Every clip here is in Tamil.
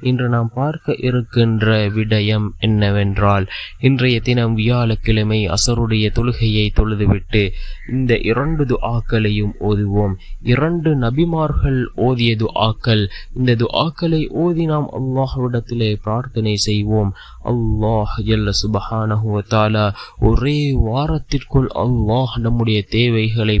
இன்று நாம் பார்க்க இருக்கின்ற விடயம் என்னவென்றால் இன்றைய தினம் வியாழக்கிழமை அசருடைய தொழுகையை தொழுதுவிட்டு இந்த இரண்டு துஆக்களையும் ஓதுவோம். இரண்டு நபிமார்கள் ஓதிய துஆக்கள் இந்த துஆக்களை ஓதி நாம் அல்லாஹ்விடத்திலே பிரார்த்தனை செய்வோம். அல்லாஹ் எல்ல சுபஹானஹு தாலா ஒரே வாரத்திற்குள் அல்லாஹ் நம்முடைய தேவைகளை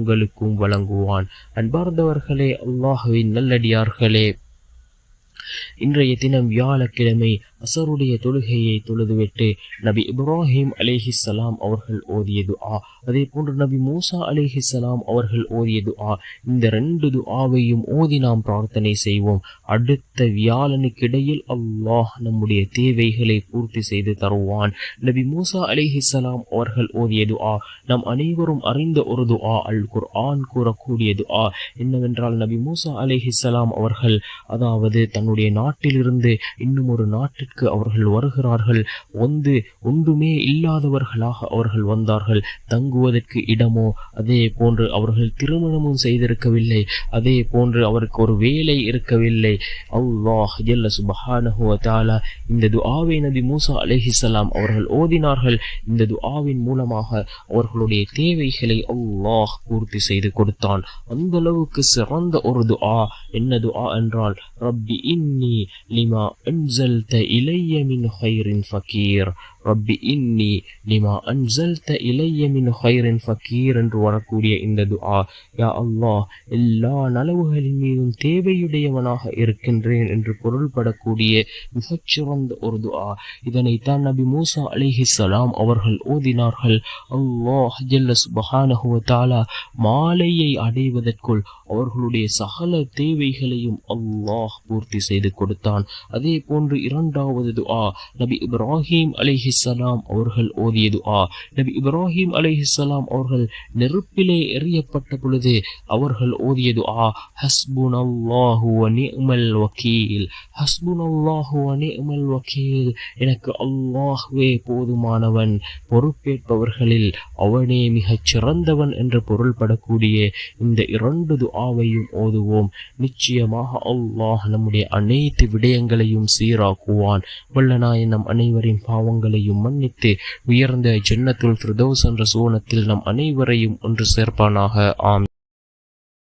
உங்களுக்கும் வழங்குவான். அன்பார்ந்தவர்களே அல்லாஹுவின் நல்லடியார்களே இன்றைய தினம் வியாழக்கிழமை அசருடைய தொழுகையை தொழுதுவிட்டு நபி இப்ராஹிம் அலேஹி சலாம் அவர்கள் ஓதிய துஆ. அதே போன்று நபி மூசா அலேஹிசலாம் அவர்கள் ஓதிய துஆ. இந்த ரெண்டு துஆவையும் ஓதி நாம் பிரார்த்தனை செய்வோம். அடுத்த வியாழனுக்கிடையில் அல்லாஹ் நம்முடைய தேவைகளை பூர்த்தி செய்து தருவான். நபி மூசா அலேஹி சலாம் அவர்கள் ஓதிய துஆ. நம் அனைவரும் அறிந்த ஒரு துஆ அல் குர்ஆன் கூறக்கூடிய துஆ. என்னவென்றால் நபி மூசா அலேஹி சலாம் அவர்கள் அதாவது தன்னுடைய நாட்டிலிருந்து இன்னும் ஒரு நாட்டிற்கு அவர்கள் வருகிறார்கள். வந்து ஒன்றுமே இல்லாதவர்களாக அவர்கள் வந்தார்கள். தங்குவதற்கு இடமோ அதே போன்று அவர்கள் திருமணமும் செய்திருக்கவில்லை. அதே போன்று அவருக்கு ஒரு வேலை இருக்கவில்லை. அல்லாஹ் ஜல்ல சுபஹானஹு தாலா இந்த துஆவை நபி மூசா அலைஹிஸ்ஸலாம் அவர்கள் ஓதினார்கள். இந்த துஆவின் மூலமாக அவர்களுடைய தேவைகளை அல்லாஹ் பூர்த்தி செய்து கொடுத்தான். அந்த அளவுக்கு சிறந்த ஒரு துஆ. என்ன துஆ என்றால் ரப்பி இன்னி லிமா அன்சல்த إلي من خير فقير. ரப்பி இன்னி லிமா அன்சல்த இலைய மின் ஹைரின் ஃபகீர் என்று வரக்கூடிய இந்த துஆ. யா அல்லாஹ் எல்லா நலவுகளின் மீதும் தேவையுடையவனாக இருக்கின்றேன் என்று பொருள்படக்கூடிய மிகச்சிறந்த ஒரு துஆ. இதனைத்தான் நபி மூசா அலிஹிஸ்ஸலாம் அவர்கள் ஓதினார்கள். அல்லாஹ் ஜல்ல சுபஹானஹு வ மாலையை அடைவதற்குள் அவர்களுடைய சகல தேவைகளையும் அல்லாஹ் பூர்த்தி செய்து கொடுத்தான். அதே போன்று இரண்டாவது துஆ. நபி இப்ராஹிம் அலைஹிஸ்ஸலாம் அவர்கள் ஓதிய துஆ. நபி இப்ராஹிம் அலைஹிஸ்ஸலாம் அவர்கள் நெருப்பிலே எறியப்பட்ட பொழுது அவர்கள் ஓதிய துஆ. ஹஸ்புனல்லாஹு வ நிஅமல் வக்கீல் ஹஸ்புனல்லாஹு வ நிஅமல் வக்கீல் எனக்கு அல்லாஹ்வே போதுமானவன் பொறுப்பேற்பவர்களில் அவனே மிகச் சிறந்தவன் என்று பொருள்படக்கூடிய இந்த இரண்டு துஆவையும் ஓதுவோம். நிச்சயமாக அல்லாஹ் நம்முடைய அனைத்து விடயங்களையும் சீராக்குவான். வல்லனா நம் அனைவரின் பாவங்களையும் மன்னித்து உயர்ந்த ஜென்னத்துள் ஃபிர்தௌஸ் என்ற சோனத்தில் நம் அனைவரையும் ஒன்று சேர்ப்பானாக. ஆம்